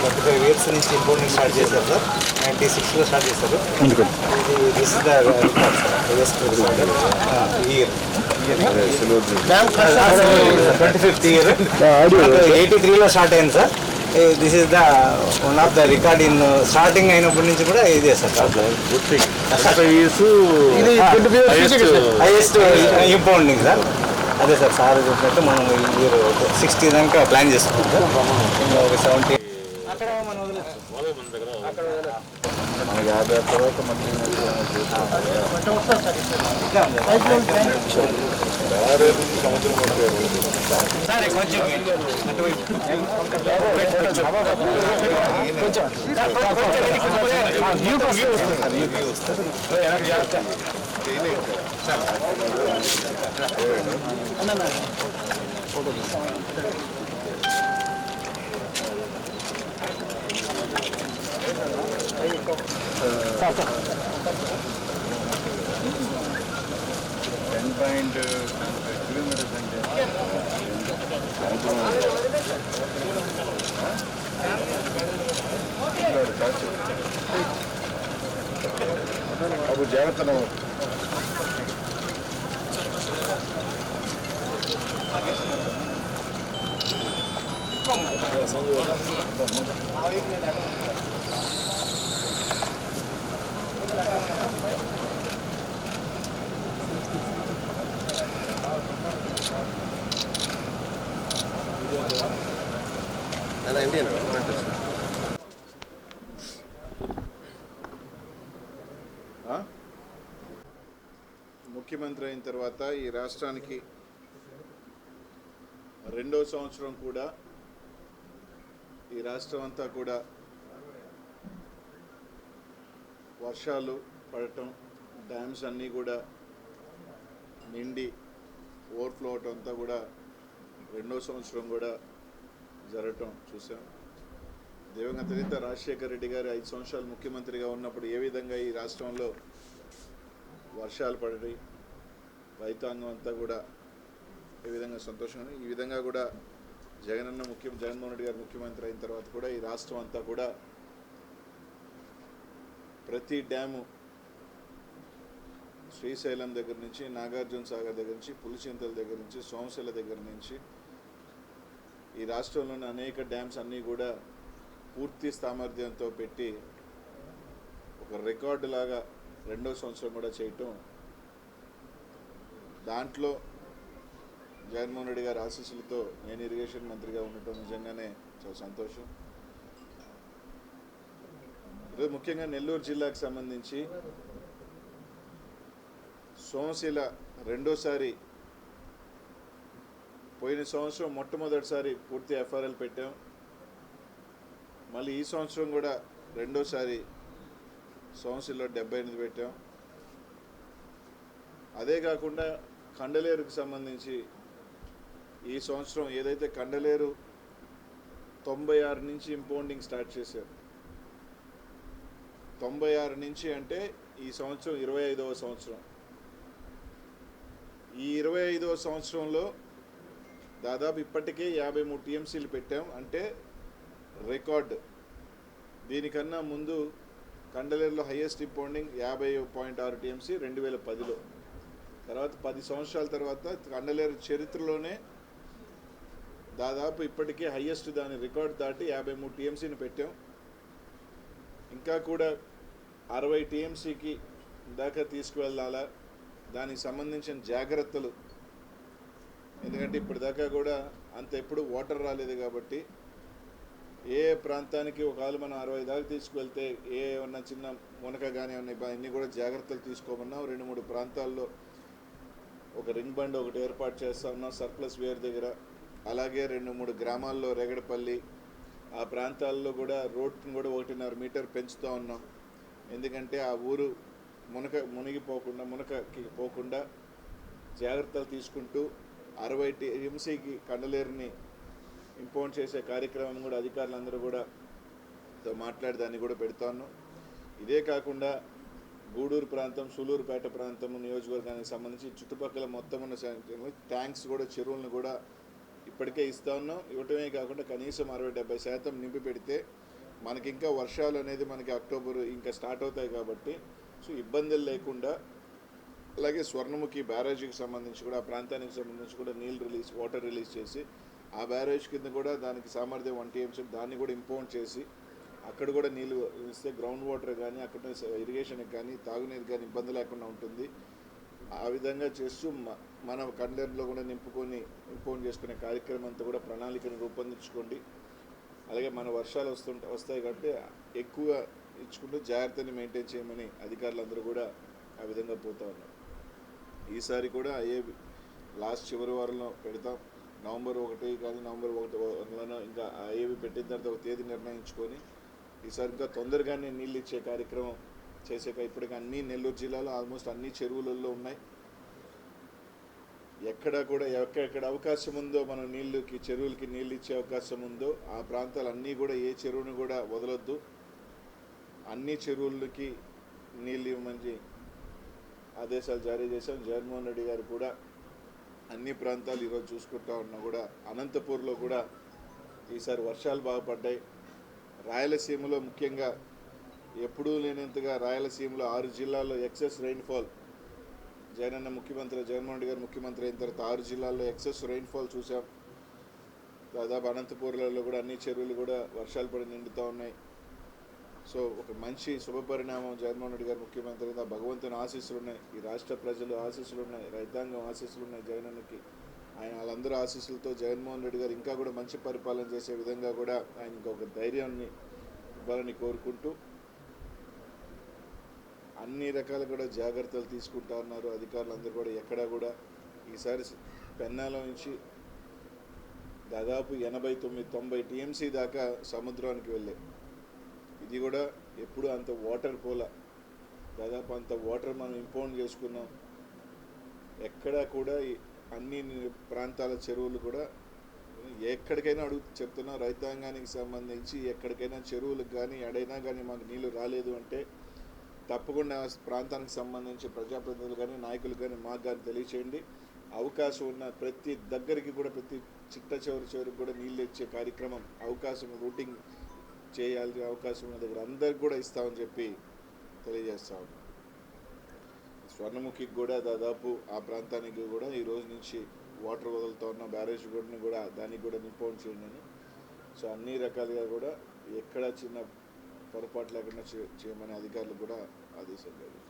Twenty five years నుంచి importing start చేశారు sir ninety సిక్స్లో స్టార్ట్ చేశారు ఎందుకని ఇది this the record sir highest year twenty fifth year eighty త్రీలో స్టార్ట్ అయింది sir this is the one of the record in starting అయినప్పటి నుంచి కూడా ఇదే సార్. Highest impounding sir. అదే సార్ సార్ చెప్పినట్టు మనం ఈ సిక్స్టీ దాకా ప్లాన్ సార్ ఒక సెవెంటీ అక్కడ మనం వదిలేస్తాం అక్కడ వదిలేస్తాం యాభై తర్వాత టెన్ పాయింట్ కిలోమీటర్స్ అంటే అప్పుడు జాగ్రత్త నువ్వు. ఆ? ముఖ్యమంత్రి అయిన తర్వాత ఈ రాష్ట్రానికి రెండో సంవత్సరం కూడా ఈ రాష్ట్రం అంతా కూడా వర్షాలు పడటం డ్యామ్స్ అన్నీ కూడా నిండి ఓవర్ఫ్లో అవటం అంతా కూడా రెండో సంవత్సరం కూడా జరగటం చూసాం దివంగత నేత రాజశేఖర రెడ్డి గారు ఐదు సంవత్సరాలు ముఖ్యమంత్రిగా ఉన్నప్పుడు ఏ విధంగా ఈ రాష్ట్రంలో వర్షాలు పడి రైతాంగం అంతా కూడా ఏ విధంగా సంతోషంగా ఉంది. ఈ విధంగా కూడా జగనన్న ముఖ్య జగన్మోహన్ రెడ్డి గారు ముఖ్యమంత్రి అయిన తర్వాత కూడా ఈ రాష్ట్రం అంతా కూడా ప్రతి డ్యాము శ్రీశైలం దగ్గర నుంచి నాగార్జున సాగర్ దగ్గర నుంచి పులిచింతల దగ్గర నుంచి సోమశిల దగ్గర నుంచి ఈ రాష్ట్రంలోని అనేక డ్యామ్స్ అన్నీ కూడా పూర్తి సామర్థ్యంతో పెట్టి ఒక రికార్డు లాగా రెండో సంవత్సరం కూడా చేయటం దాంట్లో జగన్మోహన్ రెడ్డి గారి ఆశీస్సులతో నేను ఇరిగేషన్ మంత్రిగా ఉండటం నిజంగానే చాలా సంతోషం. ఈరోజు ముఖ్యంగా నెల్లూరు జిల్లాకు సంబంధించి సోమశిల రెండోసారి పోయిన సంవత్సరం మొట్టమొదటిసారి పూర్తి ఎఫ్ఆర్ఎల్ పెట్టాం. మళ్ళీ ఈ సంవత్సరం కూడా రెండోసారి సంవత్సరంలో డెబ్బై ఎనిమిది పెట్టాం. అదే కాకుండా కండలేరుకు సంబంధించి ఈ సంవత్సరం ఏదైతే కండలేరు తొంభై ఆరు నుంచి ఇంపౌండింగ్ స్టార్ట్ చేశారు. తొంభై ఆరు నుంచి అంటే ఈ సంవత్సరం ఇరవై ఐదవ సంవత్సరం. ఈ ఇరవై ఐదవ సంవత్సరంలో దాదాపు ఇప్పటికే యాభై మూడు టీఎంసీలు పెట్టాం. అంటే రికార్డ్. దీనికన్నా ముందు కండలేరులో హైయెస్ట్ ఇంపౌండింగ్ యాభై పాయింట్ ఆరు టీఎంసీ రెండు వేల పదిలో. తర్వాత పది సంవత్సరాల తర్వాత కండలేరు చరిత్రలోనే దాదాపు ఇప్పటికే హయ్యెస్ట్ దాని రికార్డ్ దాటి యాభై మూడు టీఎంసీని పెట్టాం. ఇంకా కూడా అరవై టీఎంసీకి దాకా తీసుకువెళ్ళాలా? దానికి సంబంధించిన జాగ్రత్తలు ఎందుకంటే ఇప్పటిదాకా కూడా అంత ఎప్పుడు వాటర్ రాలేదు కాబట్టి ఏ ప్రాంతానికి ఒకవేళ మనం అరవై దాకా తీసుకువెళ్తే ఏ ఏమన్నా చిన్న మునక కానీ ఏమన్నా అన్నీ కూడా జాగ్రత్తలు తీసుకోమన్నాం రెండు మూడు ప్రాంతాల్లో ఒక రింగ్ బండ్ ఒకటి ఏర్పాటు చేస్తా ఉన్నాం సర్ప్లస్ వేర్ దగ్గర. అలాగే రెండు మూడు గ్రామాల్లో రెగడపల్లి ఆ ప్రాంతాల్లో కూడా రోడ్ని కూడా ఒకటిన్నర మీటర్ పెంచుతూ ఉన్నాం. ఎందుకంటే ఆ ఊరు మునక మునిగిపోకుండా మునకకి పోకుండా జాగ్రత్తలు తీసుకుంటూ అరవై టీఎంసీకి కండలేరుని ఇంపౌండ్ చేసే కార్యక్రమం కూడా అధికారులందరూ కూడా తో మాట్లాడి దాన్ని కూడా పెడతాను. ఇదే కాకుండా గూడూరు ప్రాంతం సూలూరుపేట ప్రాంతం నియోజకవర్గానికి సంబంధించి చుట్టుపక్కల మొత్తం ఉన్న ట్యాంక్స్ కూడా చెరువులను కూడా ఇప్పటికే ఇస్తా ఉన్నాం. ఇవ్వటమే కాకుండా కనీసం అరవై డెబ్బై శాతం నింపి పెడితే మనకి ఇంకా వర్షాలు అనేది మనకి అక్టోబర్ ఇంకా స్టార్ట్ అవుతాయి కాబట్టి సో ఇబ్బందులు లేకుండా అలాగే స్వర్ణముఖి బ్యారేజీకి సంబంధించి కూడా ఆ ప్రాంతానికి సంబంధించి కూడా నీళ్ళు రిలీజ్ వాటర్ రిలీజ్ చేసి ఆ బ్యారేజ్ కింద కూడా దానికి సామర్థ్యం వన్ టీఎంసీ దాన్ని కూడా ఇంపౌండ్ చేసి అక్కడ కూడా నీళ్ళు ఇస్తే గ్రౌండ్ వాటర్ కానీ అక్కడ ఇరిగేషన్కి కానీ తాగునీరు కానీ ఇబ్బంది లేకుండా ఉంటుంది. ఆ విధంగా చేస్తూ మన కండెంట్లో కూడా నింపుకొని ఇంపౌండ్ చేసుకునే కార్యక్రమం అంతా కూడా ప్రణాళికను రూపొందించుకోండి. అలాగే మన వర్షాలు వస్తుంట వస్తాయి కాబట్టి ఎక్కువ ఇచ్చుకుంటూ జాగ్రత్తని మెయింటైన్ చేయమని అధికారులందరూ కూడా ఆ విధంగా పోతా ఉన్నారు. ఈసారి కూడా అయ్యే లాస్ట్ చివరి వారంలో పెడతాం. నవంబర్ ఒకటి కానీ నవంబర్ ఒకటి వరలోనో ఇంకా అయ్యేవి పెట్టిన తర్వాత ఒక తేదీ నిర్ణయించుకొని ఈసారి ఇంకా తొందరగానే నీళ్ళు ఇచ్చే కార్యక్రమం చేసాక ఇప్పటికి అన్ని నెల్లూరు జిల్లాలో ఆల్మోస్ట్ అన్ని చెరువులలో ఉన్నాయి. ఎక్కడ కూడా ఎక్కడెక్కడ అవకాశం ఉందో మనం నీళ్ళకి చెరువులకి నీళ్ళు ఇచ్చే అవకాశం ఉందో ఆ ప్రాంతాలన్నీ కూడా ఏ చెరువుని కూడా వదలొద్దు. అన్ని చెరువులకి నీళ్ళు ఇవ్వమని ఆదేశాలు జారీ చేశాం. జగన్మోహన్ రెడ్డి గారు కూడా అన్ని ప్రాంతాలు ఈరోజు చూసుకుంటా ఉన్నా కూడా అనంతపూర్లో కూడా ఈసారి వర్షాలు బాగుపడ్డాయి రాయలసీమలో ముఖ్యంగా ఎప్పుడూ లేనంతగా రాయలసీమలో ఆరు జిల్లాల్లో ఎక్సెస్ రెయిన్ఫాల్ జగనన్న ముఖ్యమంత్రి జగన్మోహన్ రెడ్డి గారు ముఖ్యమంత్రి అయిన తర్వాత ఆరు జిల్లాల్లో ఎక్సెస్ రెయిన్ఫాల్ చూసాం దాదాపు అనంతపూర్లలో కూడా అన్ని చెరువులు కూడా వర్షాలు పడి నిండుతూ ఉన్నాయి. సో ఒక మంచి శుభపరిణామం జగన్మోహన్ రెడ్డి గారు ముఖ్యమంత్రి ఆ భగవంతుని ఆశీస్సులు ఉన్నాయి ఈ రాష్ట్ర ప్రజలు ఆశీస్సులు ఉన్నాయి రైతాంగం ఆశీస్సులు ఉన్నాయి జగనన్నకి ఆయన వాళ్ళందరూ ఆశీస్సులతో జగన్మోహన్ రెడ్డి గారు ఇంకా కూడా మంచి పరిపాలన చేసే విధంగా కూడా ఆయన ఇంకొక ధైర్యాన్ని ఇవ్వాలని కోరుకుంటూ అన్ని రకాలు కూడా జాగ్రత్తలు తీసుకుంటా ఉన్నారు అధికారులందరూ కూడా ఎక్కడా కూడా. ఈసారి పెన్నాల నుంచి దాదాపు ఎనభై తొమ్మిది తొంభై టీఎంసీ దాకా సముద్రానికి వెళ్ళాయి. ఇది కూడా ఎప్పుడు అంత వాటర్ పోల. దాదాపు అంత వాటర్ మనం ఇంపౌండ్ చేసుకున్నాం. ఎక్కడా కూడా అన్ని ప్రాంతాల చెరువులు కూడా ఎక్కడికైనా అడుగు చెప్తున్నాం రైతాంగానికి సంబంధించి ఎక్కడికైనా చెరువులకు కానీ ఎడైనా కానీ మాకు నీళ్ళు రాలేదు అంటే తప్పకుండా ప్రాంతానికి సంబంధించి ప్రజాప్రతినిధులు కానీ నాయకులు కానీ మాకు కానీ తెలియచేయండి. అవకాశం ఉన్న ప్రతి దగ్గరికి కూడా ప్రతి చిట్ట చివరి చివరికి కూడా నీళ్ళు ఇచ్చే కార్యక్రమం అవకాశం రూటింగ్ చేయాల్సిన అవకాశం ఉన్న దగ్గర అందరికి కూడా ఇస్తామని చెప్పి తెలియజేస్తా ఉన్నాం. స్వర్ణముఖికి కూడా దాదాపు ఆ ప్రాంతానికి కూడా ఈ రోజు నుంచి వాటర్ వదులుతో ఉన్న. బ్యారేజ్ కూడా కూడా దానికి కూడా నింపౌండ్ చేయండి. సో అన్ని రకాలుగా కూడా ఎక్కడ చిన్న పొరపాటు లేకుండా చేయమని అధికారులు కూడా ఆదేశం జారీ